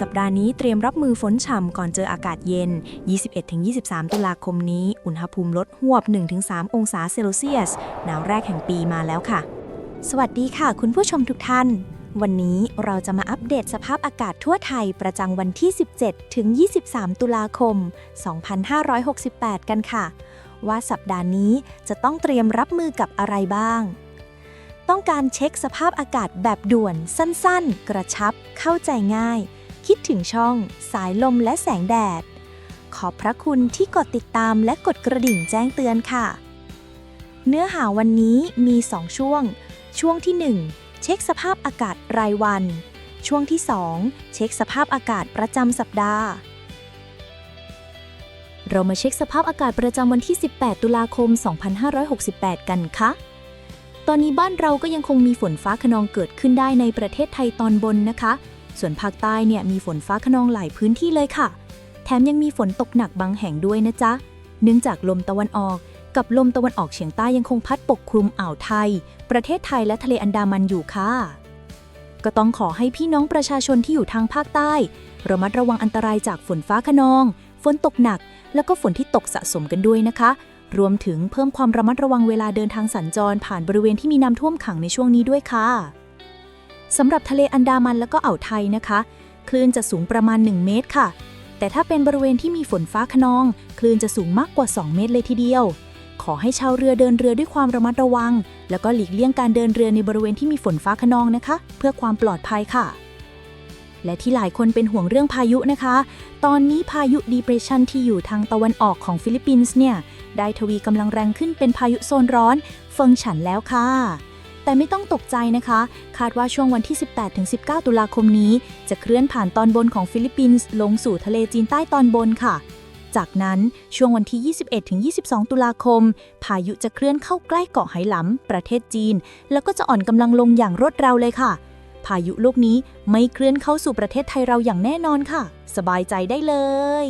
สัปดาห์นี้เตรียมรับมือฝนฉ่ำก่อนเจออากาศเย็น 21-23 ตุลาคมนี้ อุณหภูมิลดหวบ 1-3 องศาเซลเซียส หนาวแรกแห่งปีมาแล้วค่ะ สวัสดีค่ะ คุณผู้ชมทุกท่าน วันนี้เราจะมาอัปเดตสภาพอากาศทั่วไทยประจำวันที่ 17 ถึง 23 ตุลาคม 2568 กันค่ะ ว่าสัปดาห์นี้จะต้องเตรียมรับมือกับอะไรบ้างต้องการเช็คสภาพอากาศแบบด่วน สั้น ๆ กระชับ เข้าใจง่าย คิดถึงช่อง สายลมและแสงแดด ขอบพระคุณที่กดติดตามและกดกระดิ่งแจ้งเตือนค่ะ เนื้อหาวันนี้มี 2 ช่วง ช่วงที่ 1 เช็คสภาพอากาศรายวัน ช่วงที่ 2 เช็คสภาพอากาศประจำสัปดาห์เรามาเช็คสภาพอากาศประจำวันที่ 18 ตุลาคม 2568 กันค่ะตอนนี้บ้านเราก็ยังคงมีฝนฟ้าขนองเกิดขึ้นได้ในประเทศไทยตอนบนนะคะ ส่วนภาคใต้เนี่ยมีฝนฟ้าขนองหลายพื้นที่เลยค่ะ แถมยังมีฝนตกหนักบางแห่งด้วยนะจ๊ะ เนื่องจากลมตะวันออก กับลมตะวันออกเฉียงใต้ยังคงพัดปกคลุมอ่าวไทย ประเทศไทยและทะเลอันดามันอยู่ค่ะ ก็ต้องขอให้พี่น้องประชาชนที่อยู่ทางภาคใต้ระมัดระวังอันตรายจากฝนฟ้าขนอง ฝนตกหนัก แล้วก็ฝนที่ตกสะสมกันด้วยนะคะ รวมถึงเพิ่มความระมัดระวังเวลาเดินทางสัญจรผ่านบริเวณที่มีน้ำท่วมขังในช่วงนี้ด้วยค่ะ สำหรับทะเลอันดามันแล้วก็อ่าวไทยนะคะ คลื่นจะสูงประมาณ 1 เมตรค่ะ แต่ถ้าเป็นบริเวณที่มีฝนฟ้าขนอง คลื่นจะสูงมากกว่า 2 เมตรเลยทีเดียว ขอให้ชาวเรือเดินเรือด้วยความระมัดระวัง แล้วก็หลีกเลี่ยงการเดินเรือในบริเวณที่มีฝนฟ้าขนองนะคะ เพื่อความปลอดภัยค่ะ และที่หลายคนเป็นห่วงเรื่องพายุนะคะ ตอนนี้พายุ depression ที่อยู่ทางตะวันออกของฟิลิปปินส์เนี่ยได้ทวีกำลังแรงขึ้นเป็นพายุโซนร้อน เฟิงฉันแล้วค่ะ แต่ไม่ต้องตกใจนะคะ คาดว่าช่วงวันที่ 18-19 ตุลาคมนี้ จะเคลื่อนผ่านตอนบนของฟิลิปปินส์ลงสู่ทะเลจีนใต้ตอนบนค่ะ จากนั้นช่วงวันที่ 21-22 ตุลาคม พายุจะเคลื่อนเข้าใกล้เกาะไหหลำประเทศจีน แล้วก็จะอ่อนกำลังลงอย่างรวดเร็วเลยค่ะ พายุลูกนี้ไม่เคลื่อนเข้าสู่ประเทศไทยเราอย่างแน่นอนค่ะ สบายใจได้เลย